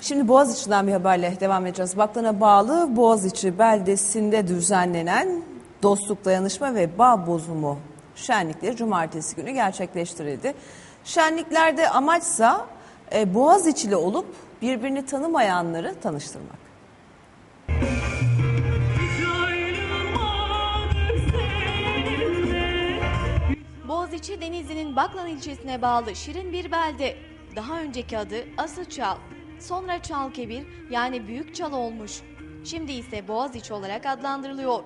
Şimdi Boğaziçi'nden bir haberle devam edeceğiz. Baklana bağlı Boğaziçi beldesinde düzenlenen dostluk, dayanışma ve bağ bozumu şenlikleri cumartesi günü gerçekleştirildi. Şenliklerde amaçsa e, Boğaziçi'li olup birbirini tanımayanları tanıştırmak. Boğaziçi Denizli'nin Baklan ilçesine bağlı şirin bir belde. Daha önceki adı Asıçal. Sonra Çalkebir yani Büyük Çal olmuş. Şimdi ise Boğaziçi olarak adlandırılıyor.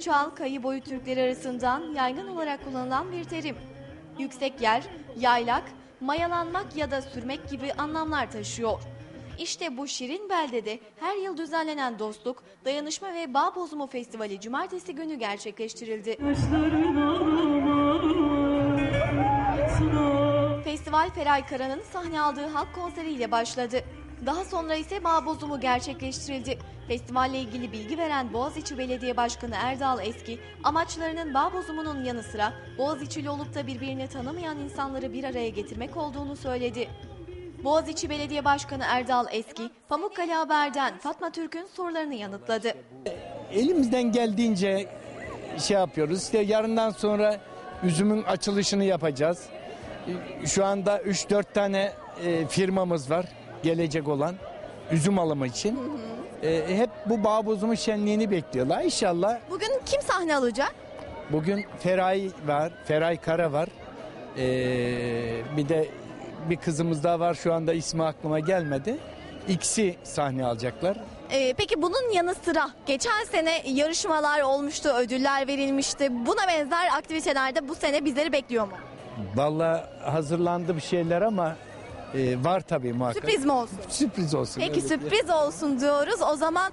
Çal, kayı boyu Türkleri arasından yaygın olarak kullanılan bir terim. Yüksek yer, yaylak, mayalanmak ya da sürmek gibi anlamlar taşıyor. İşte bu şirin beldede her yıl düzenlenen dostluk, dayanışma ve bağ bozumu festivali cumartesi günü gerçekleştirildi. Festival Feray Kara'nın sahne aldığı halk konseriyle başladı. Daha sonra ise bağ bozumu gerçekleştirildi. Festivalle ilgili bilgi veren Boğaziçi Belediye Başkanı Erdal Eski, amaçlarının bağ bozumunun yanı sıra Boğaziçi'li olup da birbirini tanımayan insanları bir araya getirmek olduğunu söyledi. Boğaziçi Belediye Başkanı Erdal Eski, Pamukkale Haber'den Fatma Türk'ün sorularını yanıtladı. elimizden geldiğince şey yapıyoruz. İşte yarından sonra üzümün açılışını yapacağız. Şu anda 3-4 tane e, firmamız var gelecek olan üzüm alımı için. E, hep bu bağ bozumu şenliğini bekliyorlar. İnşallah Bugün kim sahne alacak? bugün Feray var, Feray Kara var. E, bir de bir kızımız daha var şu anda ismi aklıma gelmedi. İkisi sahne alacaklar. Ee, peki bunun yanı sıra geçen sene yarışmalar olmuştu, ödüller verilmişti. Buna benzer aktivitelerde bu sene bizleri bekliyor mu? Vallahi hazırlandı bir şeyler ama e, var tabii muhakkak. Sürpriz mi olsun? Sürpriz olsun. Peki sürpriz olsun diyoruz. O zaman